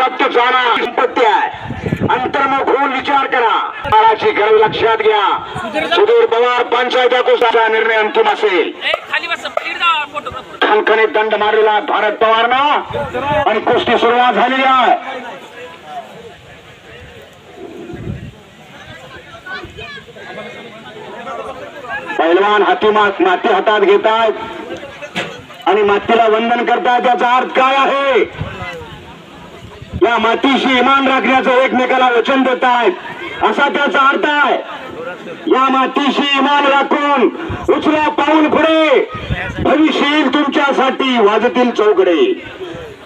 सत्य जाणा संपत्ती आहे. अंतर्मुख होऊन विचार करा. काळाची गरज लक्षात घ्या. सुधीर पवार पंचायत कुस्तीचा निर्णय अंतिम असेल. खणखणीत दंड मारलेला भारत पवारनं. आणि कुस्ती सुरुवात झालेली आहे. पैलवान हाती माती हातात घेतात आणि मातीला वंदन करतात याचा अर्थ काय आहे? या मातीशी इमान राखण्याचं एकमेकाला वचन देत आहेत असा त्याचा अर्थ आहे. या मातीशी इमान राखून उचला पाऊल पुढे. भविष्य येईल तुमच्यासाठी वाजतील चौकडे.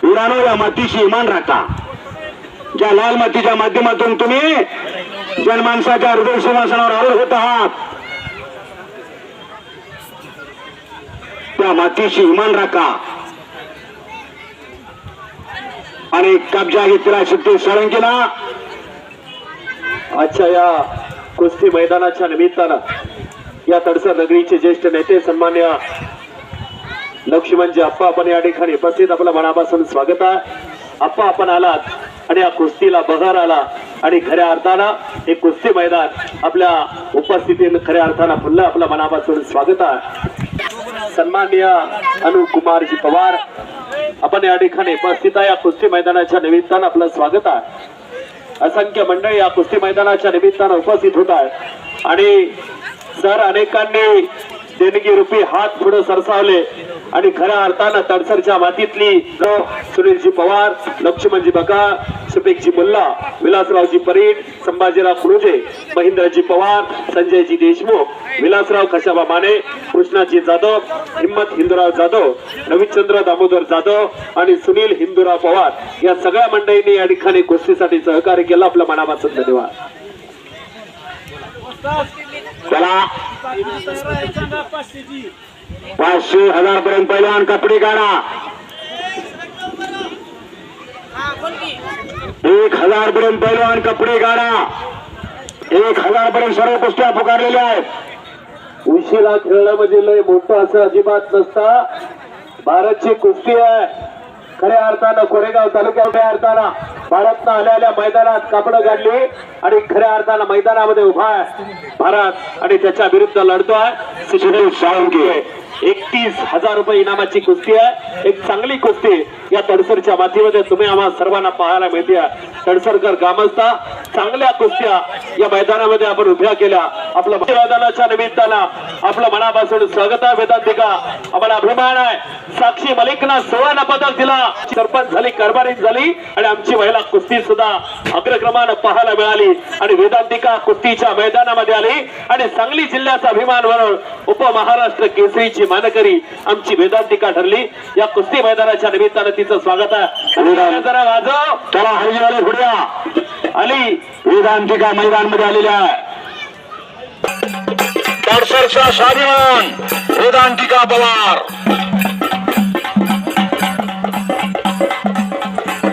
उरानो या मातीशी इमान राखा. ज्या लाल मातीच्या माध्यमातून तुम्ही जनमानसाच्या हृदय सिंहासनावर आरूढ होत आहात त्या मातीशी इमान राखा. आणि कब्जा घेतला शक्ती साळंकीला आजच्या या कुस्ती मैदानाच्या निमित्तानं या तडसर नगरीचे ज्येष्ठ नेते सन्मान्य लक्ष्मणजी अप्पा आपण या ठिकाणी उपस्थित. आपलं मनापासून स्वागत आहे. अप्पा आपण आलात आणि या कुस्तीला बघार आला आणि खऱ्या अर्थानं हे कुस्ती मैदान आपल्या उपस्थितीत खऱ्या अर्थानं पुन्हा आपलं मनापासून स्वागत आहे. सन्माननीय अनुकुमारजी पवार आपण या ठिकाणी उपस्थित आहे या कुस्ती मैदानाच्या निमित्तानं आपलं स्वागत आहे. असंख्य मंडळी या कुस्ती मैदानाच्या निमित्तानं उपस्थित होत आहेत. आणि सर अनेकांनी देणगी रूपी हात पुढे सरसावले आणि खऱ्या अर्थानं तडसरच्या मातीतली सुनीलजी पवार लक्ष्मणजी बका सुपेकजी मुल्ला विलासरावजी परीट संभाजीराव कुरुजे महेंद्रजी पवार संजयजी देशमुख विलासराव खशाबा माने कृष्णाजी जाधव हिम्मत हिंदुराव जाधव रविचंद्र दामोदर जाधव आणि सुनील हिंदुराव पवार या सगळ्या मंडळींनी या ठिकाणी गोष्टीसाठी सहकार्य केलं. आपल्या मनापासून धन्यवाद. पाचशे हजार पर्यंत पहिलवान कपडे काढा. एक हजार पर्यंत पहिलवान कपडे काढा. एक हजार पर्यंत सर्व कुस्त्या पुकारलेल्या आहेत. उशीला खेळणं म्हणजे लय मोठं असं अजिबात नसता. भारतची कुस्ती आहे. खऱ्या अर्थानं कोरेगाव तालुक्याच्या अर्थानं भारतनं आल्या आल्या मैदानात कापडं काढली आणि खऱ्या अर्थानं मैदानामध्ये उभा आहे भारत आणि त्याच्या विरुद्ध लढतोय. सुशील साळुंके एकतीस हजार रुपये इनामाची कुस्ती आहे. एक चांगली कुस्ती या तडसरच्या मातीमध्ये तुम्ही आम्हा सर्वांना पाहायला मिळते. तडसरकर ग्रामस्था चांगल्या कुस्त्या या मैदानामध्ये आपण उभ्या केल्या. आपलं मैदानाच्या निमित्तानं आपलं मनापासून स्वागत आहे वेदांतिका. आम्हाला अभिमान आहे. साक्षी मलिकना सुवर्ण पदक दिला. सरपंच झाली कारभारीत झाली आणि आमची महिला कुस्ती सुद्धा अग्रक्रमानं पाहायला मिळाली. आणि वेदांतिका कुस्तीच्या मैदानामध्ये आली. आणि सांगली जिल्ह्याचा अभिमान म्हणून उपमहाराष्ट्र केसरीची मानकरी आमची वेदांतिका ठरली. या कुस्ती मैदानाच्या निमित्तानं तिचं स्वागत आहे. जरा वाजव. चला हरिवाले पुढ्या आली. वेदांतिका मैदानमध्ये आलेल्या आहे स्वाभिमान वेदांतिका पवार.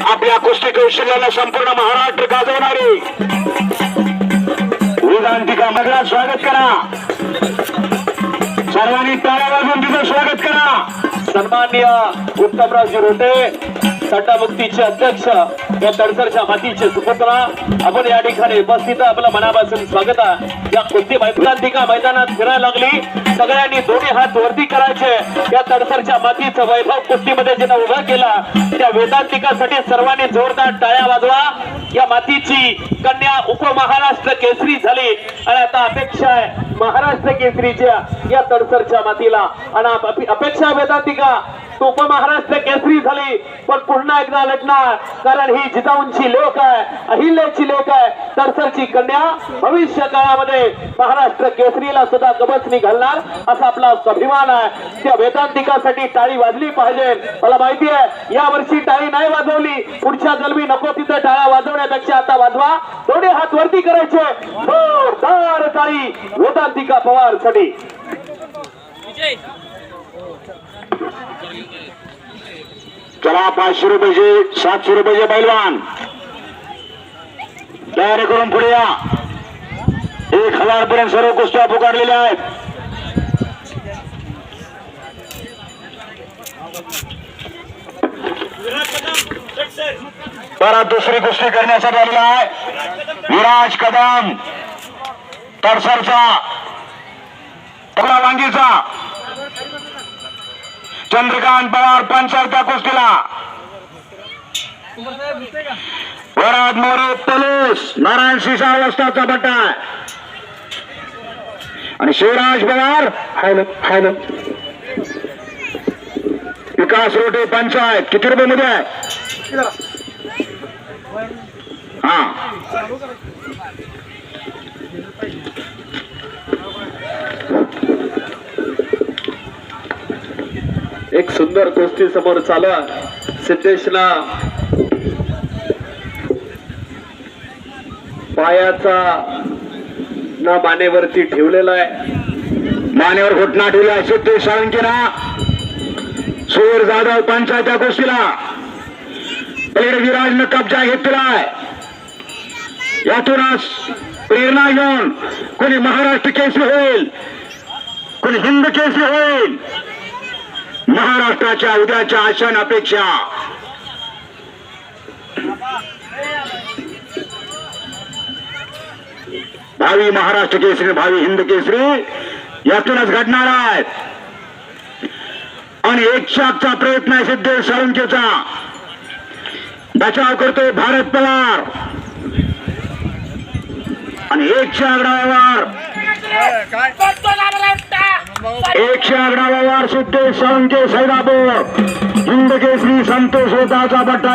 आपल्या कुस्ती कौशल्याला संपूर्ण महाराष्ट्र गाजवणारी. वेदांतिका मगला स्वागत करा. सर्वांनी टाळ्या वाजून तिचं स्वागत करा. सन्मान्य उत्तमरावजी रोटे सट्टामुक्तीचे अध्यक्ष या तडसरच्या मातीचे सुपुत्रा आपण या ठिकाणी उपस्थित आपलं मनापासून स्वागत या कुस्ती मैदानिका मैदानात फिरायला लागली? सगळ्यांनी दोन्ही हात वरती करायचे. या तडसरच्या मातीचं वैभव कुस्तीमध्ये जिनं उभा केला त्या वेदांतिकासाठी सर्वांनी जोरदार टाळ्या वाजवा. या मातीची कन्या उपमहाराष्ट्र केसरी झाली. आणि आता अपेक्षा आहे महाराष्ट्र केसरीच्या या तडसरच्या मातीला. आणि अपेक्षा वेदांतिका तू उपमहाराष्ट्र केसरी झाली. पण पुन्हा एकदा लढणार. कारण ही जिजाऊंची लेख आहे अहिल्याची लेख आहे. तरसरची कन्या भविष्य काळामध्ये महाराष्ट्र केसरीला सुद्धा गबसनी घालणार असा आपला स्वाभिमान आहे. त्या वेदांतिकासाठी टाळी वाजली पाहिजे. मला माहिती आहे या वर्षी टाळी नाही वाजवली. पुढच्या जन्मी नको तिथं टाळ्या वाजवण्यापेक्षा आता वाजवा. दोन्ही हात वरती करायचे. जोरदार टाळी वेदांतिका पवारसाठी विजय. चला पाचशे रुपयाचे सातशे रुपयाचे पैलवान. तयारी करून पुढे या. एक हजार पर्यंत सर्व कुस्त्या पुकारलेल्या आहेत. परत दुसरी कुस्ती करण्यासाठी आलेला आहे. विराज कदम तरसरचा तबला वांगीचा चंद्रकांत पवार पंचायत कुस्तीला. वराद मोरे पोलीस नारायण शिशा अवस्थाचा बट्टा. आणि शिवराज पवार हाय ना हाय ना विकास रोटे पंचायत किती रुपये मध्ये आहे? हा. एक सुंदर कुस्ती समोर चालू सिद्धेशला पायाचा ना मानेवरती ठेवलेला आहे. मानेवर घोटणा ठेवला सिद्धेश साळुंकेना सूर जाधव पंचायत कुस्तीला. प्रेरविराजनं विराजनं कब्जा घेतलाय. यातूनच प्रेरणा घेऊन कोणी महाराष्ट्र केसरी होईल कोणी हिंद केसरी होईल. महाराष्ट्राच्या उद्याच्या आशान अपेक्षा. भावी महाराष्ट्र केसरी भावी हिंद केसरी यातूनच घडणार आहेत. आणि एक शाकचा प्रयत्न आहे सिद्धेश साळुंकेचा बचाव करतोय भारत पवार. आणि एकशे आगडावर एकशे आगडावर सिद्धेश साळुंके सैराबो हिंद केसरी संतोष होताचा बट्टा.